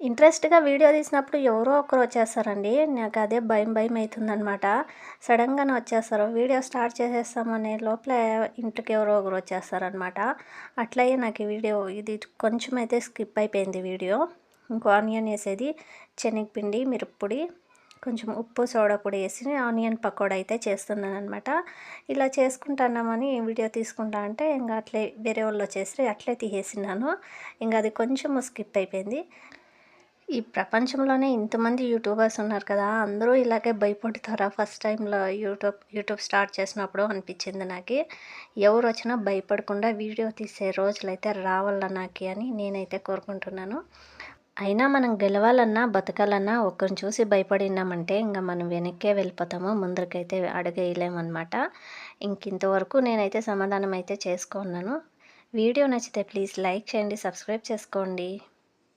ఇంట్రెస్ట్గా వీడియో తీసినప్పుడు ఎవరో ఒకరు వచ్చేస్తారండి. నాకు అదే భయం భయం అవుతుందనమాట సడన్గానే వచ్చేస్తారు. వీడియో స్టార్ట్ చేసేస్తామనే లోపల ఇంటికి ఎవరో ఒకరు వచ్చేస్తారనమాట అట్లయి నాకు ఈ వీడియో ఇది కొంచెం అయితే స్కిప్ అయిపోయింది వీడియో. ఇంకో ఆనియన్ వేసేది శనగపిండి మిరప్పొడి కొంచెం ఉప్పు సోడా పొడి వేసి ఆనియన్ పకోడా అయితే చేస్తున్నాను అనమాట ఇలా చేసుకుంటున్నామని వీడియో తీసుకుంటా అంటే ఇంకా అట్లే వేరే వాళ్ళు వచ్చేసి అట్లే తీసేసినాను ఇంకా అది కొంచెం స్కిప్ అయిపోయింది. ఈ ప్రపంచంలోనే ఇంతమంది యూట్యూబర్స్ ఉన్నారు కదా అందరూ ఇలాగే భయపడతారా? ఫస్ట్ టైంలో యూట్యూబ్ యూట్యూబ్ స్టార్ట్ చేసినప్పుడు అనిపించింది నాకు. ఎవరు వచ్చినా భయపడకుండా వీడియో తీసే రోజులైతే రావాల నాకు అని నేనైతే కోరుకుంటున్నాను. అయినా మనం గెలవాలన్నా బతకాలన్నా ఒకరిని చూసి భయపడినామంటే ఇంకా మనం వెనక్కే వెళ్ళిపోతాము ముందరికైతే అడగేయలేమన్నమాట. ఇంక ఇంతవరకు నేనైతే సమాధానం అయితే చేసుకున్నాను. వీడియో నచ్చితే ప్లీజ్ లైక్ చేయండి సబ్స్క్రైబ్ చేసుకోండి.